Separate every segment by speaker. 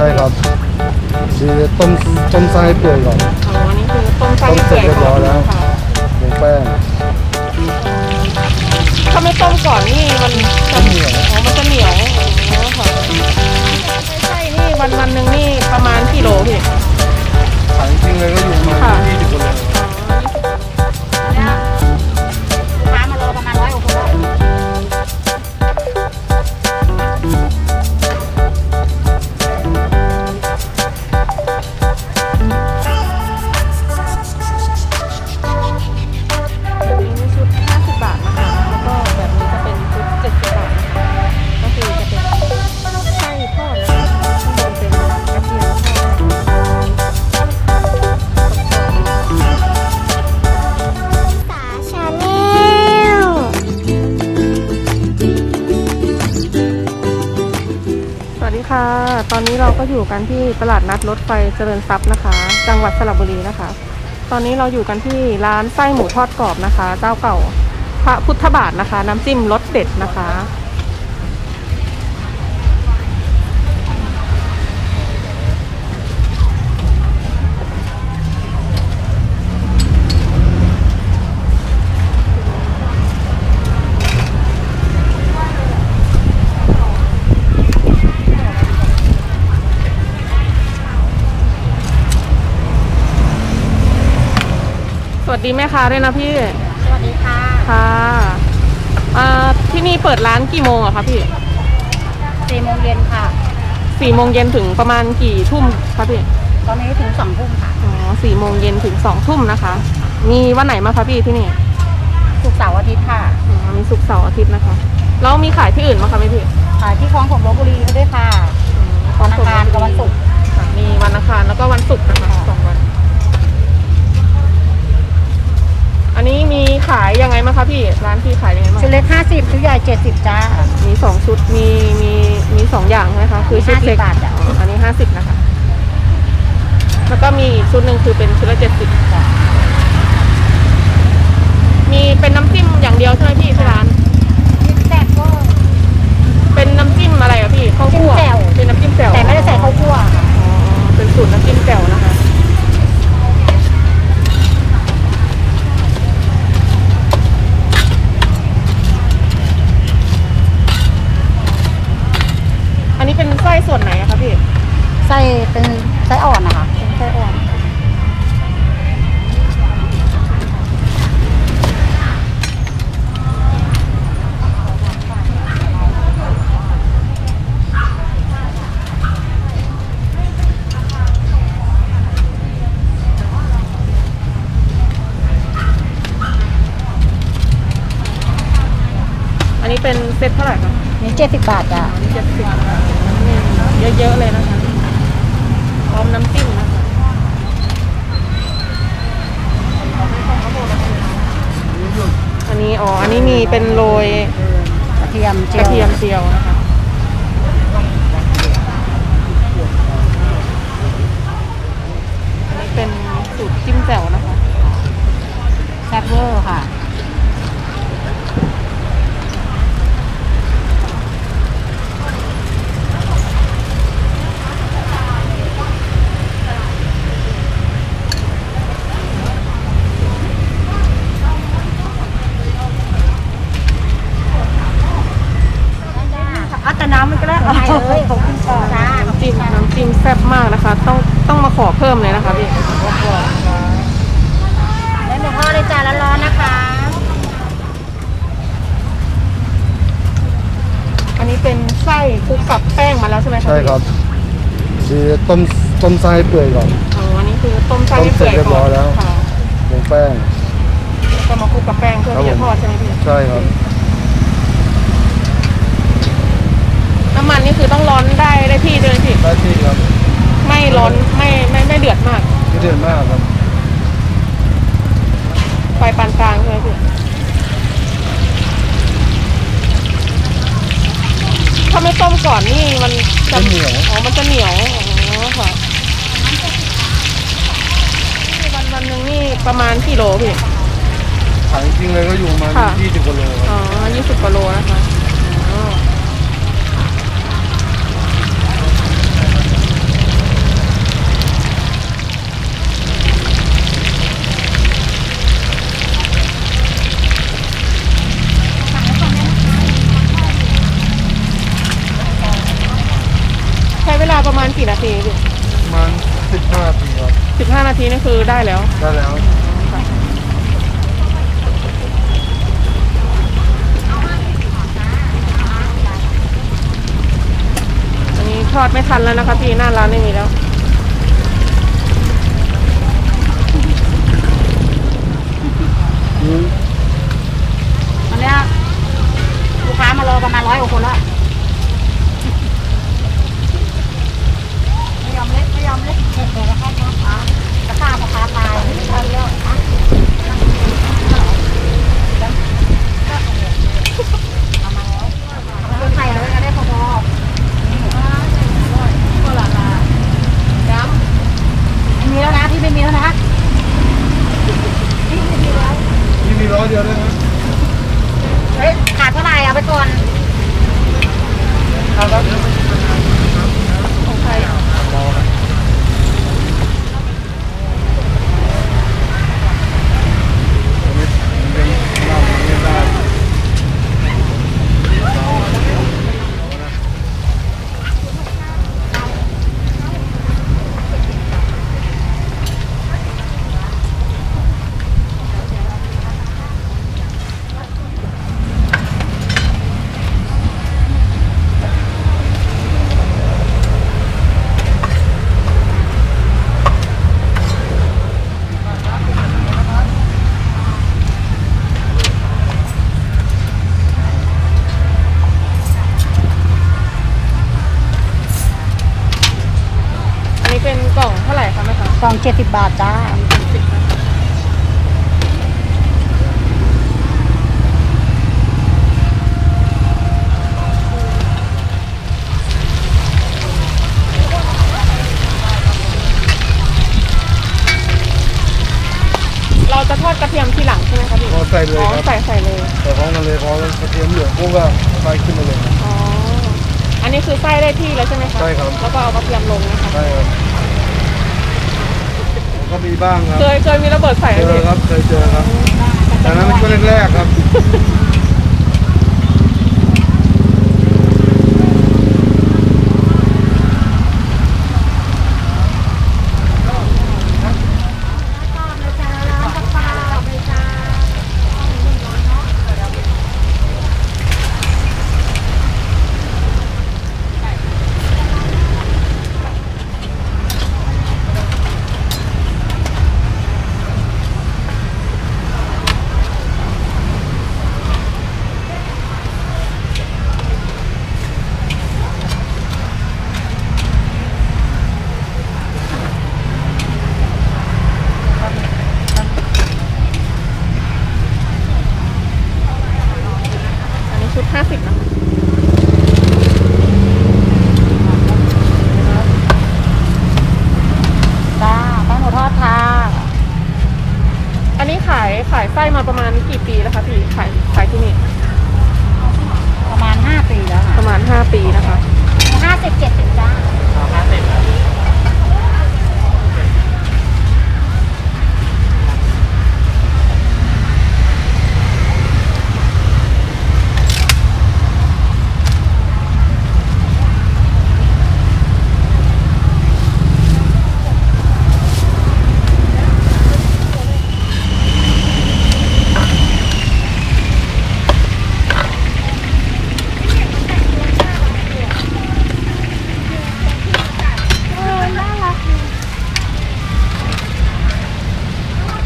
Speaker 1: ช่ครับดีต้มต้มไส้เปื่อยก่อน
Speaker 2: อ๋ออันนี้คือต้มไส้
Speaker 1: ต้มเสร็จเรียบร้อยแล้ว
Speaker 2: ค่ะ
Speaker 1: ลงแป้ง
Speaker 2: ถ้าไม่ต้มก่อนนี่มันจะ
Speaker 1: เหนียว
Speaker 2: อ๋อมันจะเหนียวอ๋อค่ะไส้นี่วันวันหนึ่งนี่ประมาณกี่โลพี่
Speaker 1: ขายจริงเลยก็อยู่ประมา
Speaker 2: ค่ะ วัสดีค่ะ ตอนนี้เราก็อยู่กันที่ตลาดนัดรถไฟเจริญทรัพย์นะคะ จังหวัดสระบุรีนะคะ ตอนนี้เราอยู่กันที่ร้านไส้หมูทอดกรอบนะคะ เจ้าเก่าพระพุทธบาทนะคะ น้ำจิ้มรสเด็ดนะคะ สวัสดีแม่ค้าด้วยนะพี่
Speaker 3: สวัสดีค่ะ
Speaker 2: ค่ะอ่าที่นี่เปิดร้านกี่โมงอะคะพี่
Speaker 3: สี่โมงเย็นค่ะ
Speaker 2: สี่โมงเย็นถึงประมาณกี่ทุ่มคะพี่
Speaker 3: ตอนนี้ถึงสองทุ่มค่ะ
Speaker 2: อ๋อสี่โมงเย็นถึงสองทุ่มนะคะ มีวันไหนมางคะพี่ที่นี่
Speaker 3: ศุกร์เสาร์อาทิตย์ค่ะ
Speaker 2: อ๋อมีศุกร์เสาร์อาทิตย์นะคะ แล้วมีขายที่อื่นมางคะไหมพี่
Speaker 3: ขายที่คลองผมลบบุรีด้วยค่ะวันอังคารกับวันศุกร์
Speaker 2: ค่ะมีวันอังคารแล้วก็วันศุกร์นะคะสองวัน อันนี้มีขายยังไงมางคะพี่ร้านพี่ขายยังไงบ้าง
Speaker 3: ชุดเล็กห้าสิบชุดใหญ่เจ็ดสิบจ้า
Speaker 2: มีสองชุดมีมีมีสองอย่างใช่ไหมคะคือชุดเล็ก
Speaker 3: 50บาทจ้ะ
Speaker 2: อ๋ออันนี้ห้าสิบนะคะแล้วก็มีอีกชุดหนึ่งคือเป็นชุดละเจ็ดสิบมีเป็นน้ำจิ้มอย่างเดียวใช่ไหมพี่ที่ร้าน
Speaker 3: แซ่บก็
Speaker 2: เป็นน้ำจิ้มอะไรอะพี่ข้าวคั่ว
Speaker 3: จิ้มแจ่ว
Speaker 2: เป็นน้ำจิ้มแจ่ว
Speaker 3: แต่ไม่ได้ใส่ข้าวคั่วค่ะ
Speaker 2: อ๋อเป็นสูตรน้ำจิ้มแจ่วนะคะ อันนี้เป็นไส้ส่วนไหนอะคะพี่
Speaker 3: ไส้เป็นไส้อ่อนนะคะ
Speaker 2: ไส้อ่อน อันนี้ เป็นเซ็ตเท่าไหร่คะ
Speaker 3: นี่เจ็ดสิบบาทจ้ะ
Speaker 2: เจ็ดสิบเยอะๆเลยนะคะพร้อมน้ำจิ้มนะคะอันนี้อ๋ออันนี้มีเป็นโรย
Speaker 3: กระเทียม
Speaker 2: ก
Speaker 3: เจีย
Speaker 2: ระ
Speaker 3: ว
Speaker 2: เทียมเจียวนะคะอันนี้เป็นสูตรจิ้มแจ่วนะคะ
Speaker 3: แซ่บเวอร์ค่ะ
Speaker 2: อัตน้ำมันก็ได้
Speaker 3: ได้เลยขอบคุณค่ะจ้า
Speaker 2: น้ำจิ้มน้ำจิ้มแซ่บมากนะคะ ต้องต้องมาขอเพิ่มเลยนะคะพี่
Speaker 3: ได้หมูทอดเลยจ้าแล้วร้อนๆนะคะ
Speaker 2: อันนี้เป็นไส้คลุกกับแป้งมาแล้วใช่ไหมคะ
Speaker 1: ใช่
Speaker 2: พี่
Speaker 1: ครับดีต้มต้มไส้เปื่อยก่อน
Speaker 2: อ๋ออันนี้คือต้มไส้
Speaker 1: ต้ม
Speaker 2: ให้
Speaker 1: เสร็
Speaker 2: เปื่
Speaker 1: จ
Speaker 2: อย
Speaker 1: เรียบร้
Speaker 2: ก่
Speaker 1: อ
Speaker 2: อยน
Speaker 1: แล้ว
Speaker 2: ค่ะ
Speaker 1: ลงแป้ง
Speaker 2: แล้วก็มาคลุกกับแป้งเพื่อที่
Speaker 1: ครั
Speaker 2: จะ
Speaker 1: บผม
Speaker 2: ทอดใช่ไหมพี่
Speaker 1: ใช่ครับ
Speaker 2: น้ำมันนี่คือต้องร้อนได้ได้ที่เลยพี่
Speaker 1: ได้ที่ครับ
Speaker 2: ไม่ร้อนไม่ไม่ไม่เดือดมาก
Speaker 1: ที่เดือดมากครับ
Speaker 2: ไฟปานกลางใช่ไหมพี่ถ้าไม่ต้มก่อนนี่มันจะ
Speaker 1: จะเหนียว
Speaker 2: อ๋อมันจะเหนียวอ๋อค่ะวันวันหนึ่งนี่ประมาณกี่โลพี่
Speaker 1: ขายจริงเลยก็อยู่ประมาณ
Speaker 2: ค่ะ
Speaker 1: ยี่สิบกว่าโลครับ
Speaker 2: อ๋อยี่สิบกว่าโลนะคะ ณกี่นาทีพี่
Speaker 1: ประมาณสิบห้าทีครับ
Speaker 2: สิบห้านาทีนี่คือได้แล้ว
Speaker 1: ได้แล้ว
Speaker 2: อันนี้ทอดไม่ทันแล้วนะคะพี่หน้าร้านไม่มีแล้ว
Speaker 1: อืม
Speaker 3: วันเนี้ยลูกค้ามารอประมาณร้อยกว่าคนแล้วไม่ย อมเล็กเล็กเด็กๆนะครับนะคะกระซ่าราคาตายไม่ทันแล้วอะเอามาแล้วเอามาใส่เลยก็ได้พอๆก็ละลาย้ำมีแล้วนะที่ไม่มีแล้วนะที่ไม่มีแล้ว
Speaker 1: นี่มีร้อยเดียวได้ไหม
Speaker 3: เฮ้ยขาดเท่าไหร่เอาไปก่อน
Speaker 1: ครับครับ
Speaker 2: ของใคร
Speaker 1: รอนะอันนี้มันเป็นลาบมันเป็นลาบ
Speaker 2: อันนี้เป็นกล่องเท่าไหร่คะแม่คะ
Speaker 3: กล่องเจ็ดสิบบาทจ้า
Speaker 2: เราจะทอดกระเทียมทีหลังใช่ไหมคะพี่
Speaker 1: พอใส่เลยครับ
Speaker 2: ใส่ใส่เลย
Speaker 1: ใส่พร้อมกันเลยพอกระเทียมเหลืองปุ๊บก็ไฟขึ้นมาเลย
Speaker 2: อ๋อ อันนี้คือไส้ได้ที่แล้วใช่ไหมคะ
Speaker 1: ใช่ครับ
Speaker 2: แล้วก็เอากระเทียมลงนะคะ
Speaker 1: ใช่ครับ ก็มีบ้างครับ
Speaker 2: เคยเคยมีระเบิดใส่ไหม
Speaker 1: เจอ
Speaker 2: พี่
Speaker 1: ครับเคยเจอครับแต่นั้นมันช่วงแรกๆครับ
Speaker 2: อันนี้ชุดห้าสิบนะคะ
Speaker 3: จ้าแป้งหมูทอดค่ะ
Speaker 2: อันนี้ขายขายไส้มาประมาณกี่ปีแล้วคะพี่ ขายขายที่นี่
Speaker 3: ประมาณห้าปีแล้ว
Speaker 2: ป
Speaker 3: ค่ะ
Speaker 2: ระมาณห้าปีนะคะ
Speaker 3: ห้าสิบเจ็ดสิบจ้า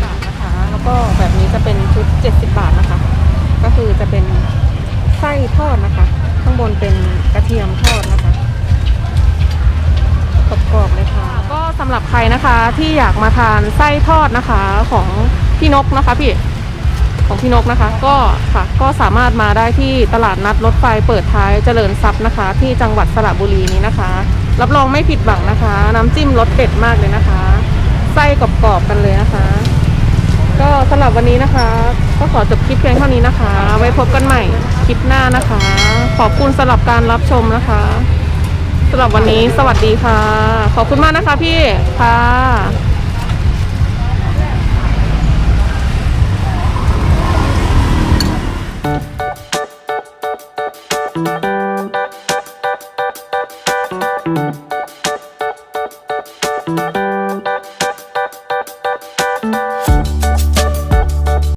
Speaker 2: บาทนะคะ แล้วก็แบบนี้จะเป็นชุด 70 บาทนะคะ ก็ คือจะเป็นไส้ทอดนะคะ ข้างบนเป็นกระเทียมทอดนะคะกรอบๆเลยค่ะ ก็สำหรับใครนะคะที่อยากมาทานไส้ทอดนะคะของพี่นกนะคะพี่ของพี่นกนะคะ ก็ค่ะก็สามารถมาได้ที่ตลาดนัดรถไฟเปิดท้ายเจริญทรัพย์นะคะ ที่จังหวัดสระบุรีนี้นะคะ รับรองไม่ผิดหวังนะคะ น้ำจิ้มรสเด็ดมากเลยนะคะ ไส้กรอบๆกันเลยนะคะ ก็สำหรับวันนี้นะคะ ก็ขอจบคลิปเพียงเท่านี้นะคะ ไว้พบกันใหม่คลิปหน้านะคะ ขอบคุณสำหรับการรับชมนะคะสำหรับวันนี้สวัสดีค่ะ ขอบคุณมากนะคะพี่ค่ะ